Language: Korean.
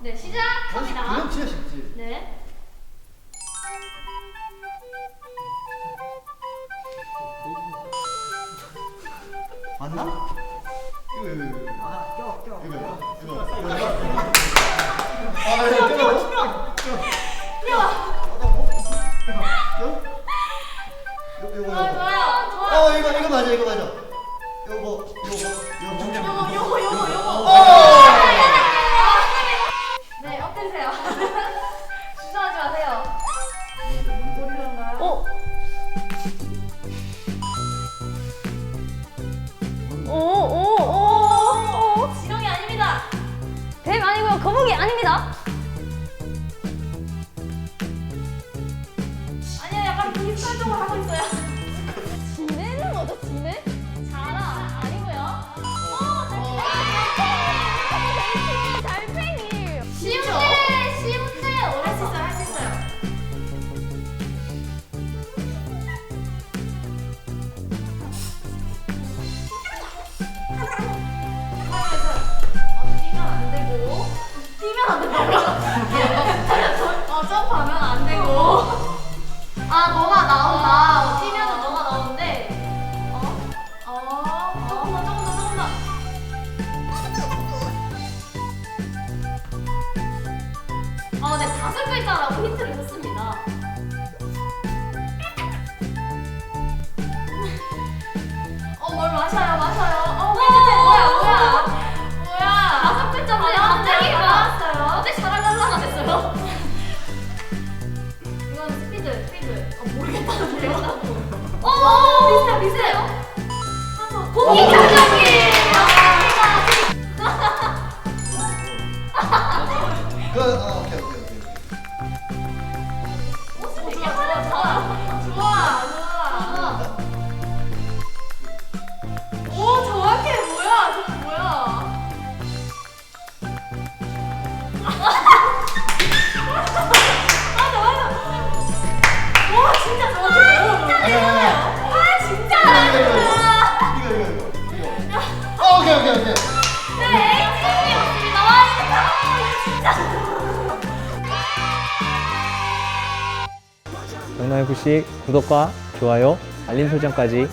네, 시작합니다. 진짜 쉽지. 네. 맞나? 이거 이거 이거. 아, 껴, 껴. 이거 이거 이거. 아, 이거 껴. 껴. 껴. 이거 좋아요, 이거. 좋아요, 좋아요. 어 이거 이거 맞아 이거 맞아. 이거 뭐 이거 이거 중점. 요거, 요거, 요거, 요거. 어! 뱀 아니고요. 거북이 아닙니다. 아니요, 약간 비슷한 쪽으로 하고 있어요. 지네는 뭐죠, 지네? 자라 아니고요. 달팽이. 쉬운데, 쉬운데 할 수 있어요, 할수 있어요. 아, 너가 나온다. 어, 뛰면은 너가 나오는데, 어? 어, 조금 더, 조금 더, 조금 더. 아, 네, 다섯 글자라고 힌트를 줬습니다. 어, 비슷해요, 비슷해요. 공기 차장기! 그 경남FC 구독과 좋아요, 알림 설정까지